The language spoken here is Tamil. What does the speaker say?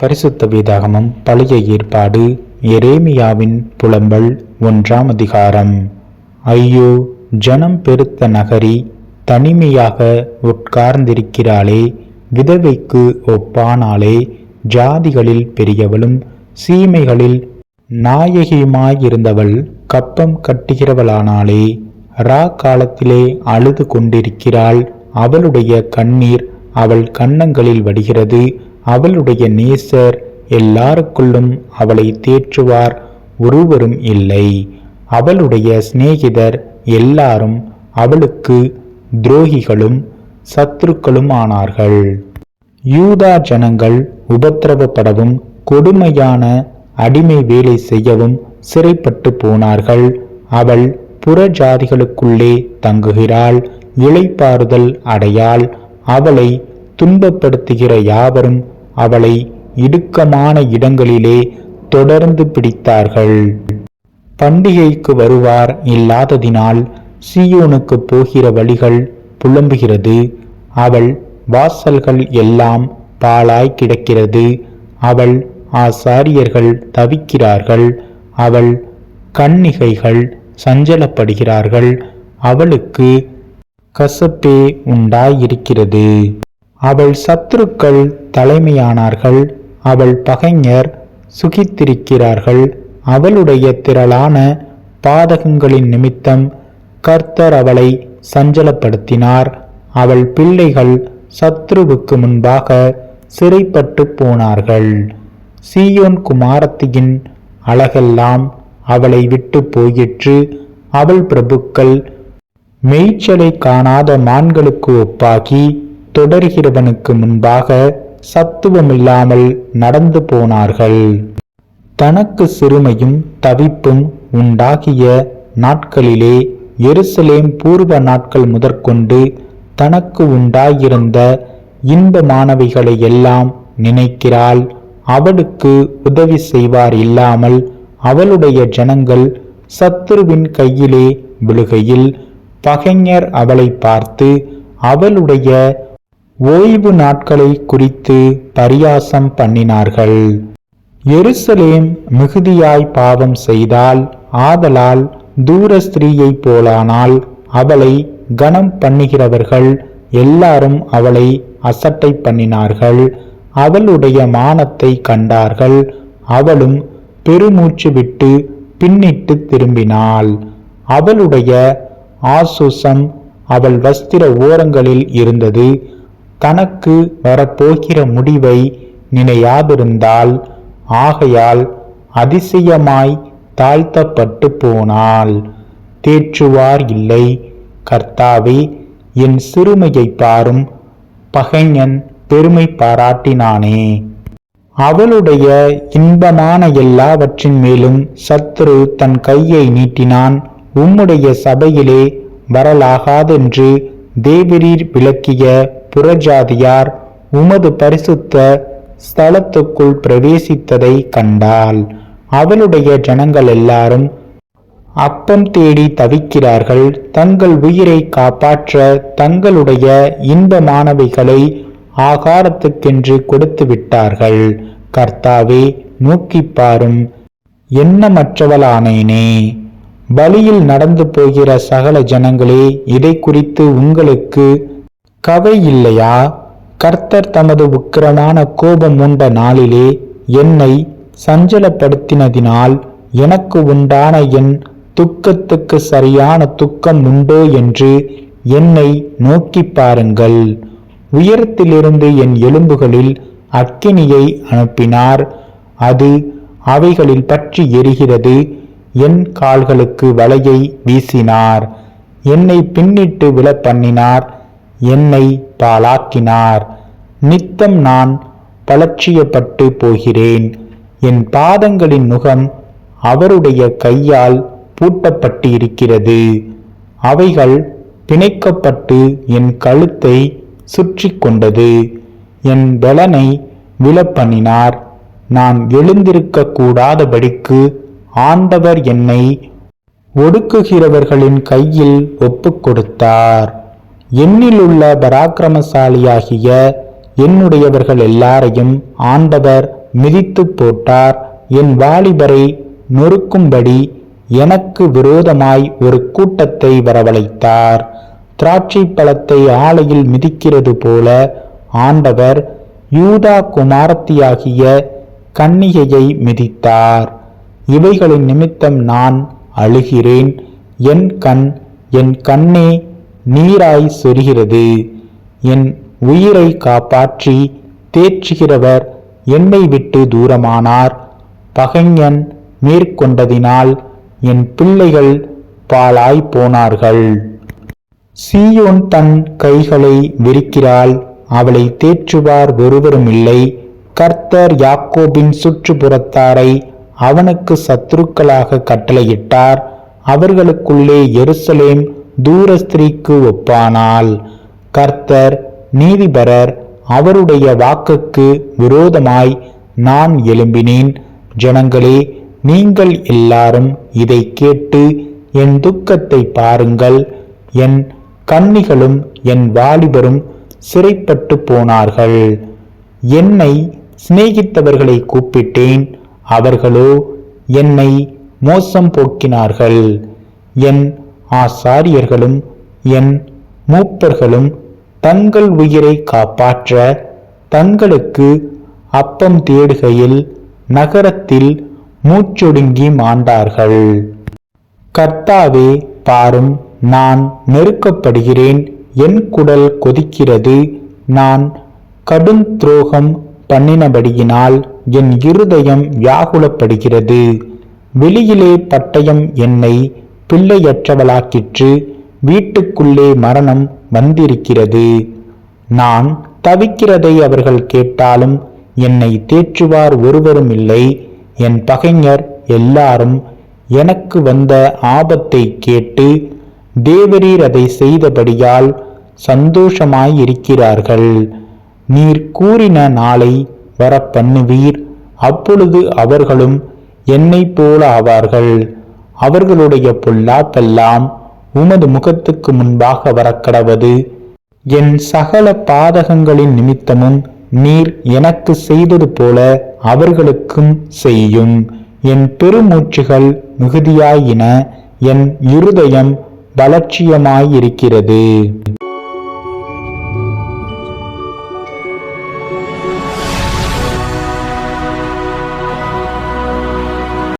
பரிசுத்த வேதாகமம் பழைய ஏற்பாடு எரேமியாவின் புலம்பல் ஒன்றாம் அதிகாரம். ஐயோ ஜனம் பெருத்த நகரி தனிமையாக உட்கார்ந்திருக்கிறாளே விதவைக்கு ஒப்பானாலே ஜாதிகளில் பெரியவளும் சீமைகளில் நாயகியுமாயிருந்தவள் கப்பம் கட்டுகிறவளானாளே ரா காலத்திலே அழுது கொண்டிருக்கிறாள் அவளுடைய கண்ணீர் அவள் கன்னங்களில் வடிகிறது அவளுடைய நேசர் எல்லாருக்குள்ளும் அவளை தேற்றுவார் ஒருவரும் இல்லை. அவளுடைய சிநேகிதர் எல்லாரும் அவளுக்கு துரோகிகளும் சத்துருக்களும் ஆனார்கள் யூதா ஜனங்கள் உபத்திரவப்படவும் கொடுமையான அடிமை வேலை செய்யவும் சிறைப்பட்டு போனார்கள். அவள் புற ஜாதிகளுக்குள்ளே தங்குகிறாள். இளைப்பாறுதல் அடையாள். அவளை துன்பப்படுத்துகிற யாவரும் அவளை இடுக்கமான இடங்களிலே தொடர்ந்து பிடித்தார்கள். பண்டிகைக்கு வருவார் இல்லாததினால் சியோனுக்கு போகிற வழிகள் புலம்புகிறது. அவள் வாசல்கள் எல்லாம் பாலாய் கிடக்கிறது. அவள் ஆசாரியர்கள் தவிக்கிறார்கள். அவள் கண்ணிகைகள் சஞ்சலப்படுகிறார்கள். அவளுக்கு கசப்பே உண்டாயிருக்கிறது. அவள் சத்துருக்கள் தலைமையானார்கள். அவள் பகைஞர் சுகித்திருக்கிறார்கள். அவளுடைய திரளான பாதகங்களின் நிமித்தம் கர்த்தர் அவளை சஞ்சலப்படுத்தினார். அவள் பிள்ளைகள் சத்ருவுக்கு முன்பாக சிறைப்பட்டு போனார்கள். சீயோன் குமாரத்தியின் அழகெல்லாம் அவளை விட்டு போயிற்று. அவள் பிரபுக்கள் மேய்ச்சலை காணாத மான்களுக்கு ஒப்பாகி தொடர்கிறவனுக்கு முன்பாக சத்துவமில்லாமல் நடந்து போனார்கள். தனக்கு சிறுமையும் தவிப்பும் உண்டாகிய நாட்களிலே எருசலேம் பூர்வ நாட்கள் முதற்கொண்டு தனக்கு உண்டாயிருந்த இன்பமானவைகளை எல்லாம் நினைக்கிறாள். அவளுக்கு உதவி செய்வார் இல்லாமல் அவளுடைய ஜனங்கள் சத்துருவின் கையிலே விழுகையில் பகைஞர் அவளை பார்த்து அவளுடைய ஓய்வு நாட்களை குறித்து பரியாசம் பண்ணினார்கள். எருசலேம் மிகுதியாய் பாவம் செய்தால் ஆதலால் தூர ஸ்திரீயைப் போலானால் அவளை கனம் பண்ணுகிறவர்கள் எல்லாரும் அவளை அசட்டை பண்ணினார்கள். அவளுடைய மானத்தை கண்டார்கள். அவளும் பெருமூச்சு விட்டு பின்னிட்டு திரும்பினாள். அவளுடைய ஆசுசம் அவள் வஸ்திர ஓரங்களில் இருந்தது. தனக்கு வரப்போகிற முடிவை நினையாதிருந்தால் ஆகையால் அதிசயமாய் தாழ்த்தப்பட்டு போனாள் தேற்றுவார் இல்லை. கர்த்தாவே என் சிறுமையை பாரும் பகைஞன் பெருமை பாராட்டினானே. அவளுடைய இன்பமான எல்லாவற்றின் மேலும் சத்ரு தன் கையை நீட்டினான். உம்முடைய சபையிலே வரலாகாதென்று தேவரீர் விளக்கிய புறஜாதியார் உமது பரிசுத்த ஸ்தலத்துக்குள் பிரவேசித்ததை கண்டாள் அவளுடைய ஜனங்கள் எல்லாரும் அப்பம் தேடி தவிக்கிறார்கள். தங்கள் உயிரை காப்பாற்ற தங்களுடைய இன்பமானவைகளை ஆகாரத்துக்கென்று கொடுத்து விட்டார்கள். கர்த்தாவே நோக்கி பாரும் எண்ணமற்றவளானேனே. பலியில் நடந்து போகிற சகல ஜனங்களே இதை குறித்து உங்களுக்கு கவை இல்லையா? கர்த்தர் தமது உக்கிரமான கோபம் உண்ட நாளிலே என்னை சஞ்சலப்படுத்தினதினால் எனக்கு உண்டான என் துக்கத்துக்கு சரியான துக்கம் உண்டோ என்று என்னை நோக்கி பாருங்கள். உயரத்திலிருந்து என் எலும்புகளில் அக்கினியை அனுப்பினார். அது அவைகளில் பற்றி எரிகிறது. என் கால்களுக்கு வலையை வீசினார். என்னை பின்னிட்டு விழ பண்ணினார் என்னை பாலாக்கினார். நித்தம் நான் பலட்சியப்பட்டு போகிறேன். என் பாதங்களின் முகம் அவருடைய கையால் பூட்டப்பட்டு இருக்கிறது அவைகள் பிணைக்கப்பட்டு என் கழுத்தை சுற்றி கொண்டது. என் பலனை விழப்பண்ணினார் நான் எழுந்திருக்க கூடாதபடிக்கு ஆண்டவர் என்னை ஒடுக்குகிறவர்களின் கையில் ஒப்புக் கொடுத்தார். என்னிலுள்ள பராக்கிரமசாலியாகிய என்னுடையவர்கள் எல்லாரையும் ஆண்டவர் மிதித்து போட்டார். என் வாலிபரை நொறுக்கும்படி எனக்கு விரோதமாய் ஒரு கூட்டத்தை வரவழைத்தார். திராட்சை பழத்தை ஆலையில் மிதிக்கிறது போல ஆண்டவர் யூதா குமாரத்தியாகிய கன்னிகையை மிதித்தார். இவைகளின் நிமித்தம் நான் அழுகிறேன். என் கண் என் கண்ணே நீராய் சொரிகிறது. என் உயிரை காப்பாற்றி தேற்றுகிறவர் என்னை விட்டு தூரமானார். பகைஞன் மேற்கொண்டதினால் என் பிள்ளைகள் பாழாய் போனார்கள். சீயோன் தன் கைகளை விரிக்கிறாள் அவளை தேற்றுவார் ஒருவருமில்லை. கர்த்தர் யாக்கோபின் சுற்றுப்புறத்தாரை அவனுக்கு சத்துருக்களாக கட்டளையிட்டார். அவர்களுக்குள்ளே எருசலேம் தூரஸ்திரீக்கு ஒப்பானால் கர்த்தர் நீதிபரர் அவருடைய வாக்குக்கு விரோதமாய் நான் எழும்பினேன். ஜனங்களே நீங்கள் எல்லாரும் இதை கேட்டு என் துக்கத்தை பாருங்கள். என் கன்னிகளும் என் வாலிபரும் சிறைப்பட்டு போனார்கள். என்னை சிநேகித்தவர்களை கூப்பிட்டேன். அவர்களோ என்னை மோசம் போக்கினார்கள். என் ஆசாரியர்களும் என் மூப்பர்களும் தங்கள் உயிரை காப்பாற்ற தங்களுக்கு அப்பம் தேடுகையில் நகரத்தில் மூச்சொடுங்கி மாண்டார்கள். கர்த்தாவே பாரும் நான் நெருக்கப்படுகிறேன். என் குடல் கொதிக்கிறது. நான் கடும் துரோகம் பண்ணினபடியினால் என் இருதயம் வியாகுலப்படுகிறது. வெளியிலே பட்டயம் என்னை பிள்ளையற்றவளாக்கிற்று வீட்டுக்குள்ளே மரணம் வந்திருக்கிறது. நான் தவிக்கிறதை அவர்கள் கேட்டாலும் என்னை தேற்றுவார் ஒருவரும் இல்லை. என் பகைஞர் எல்லாரும் எனக்கு வந்த ஆபத்தை கேட்டு தேவரீர் அதை செய்தபடியால் சந்தோஷமாயிருக்கிறார்கள். நீர் கூறின நாளை வர பண்ணுவீர் அப்பொழுது அவர்களும் என்னைப் போல ஆவார்கள். அவர்களுடைய பொல்லாப்பெல்லாம் உமது முகத்துக்கு முன்பாக வரக்கடவது. என் சகல பாதகங்களின் நிமித்தமும் நீர் எனக்கு செய்தது போல அவர்களுக்கும் செய்யும். என் பெருமூச்சுகள் மிகுதியாயின என் இருதயம் வளர்ச்சியமாயிருக்கிறது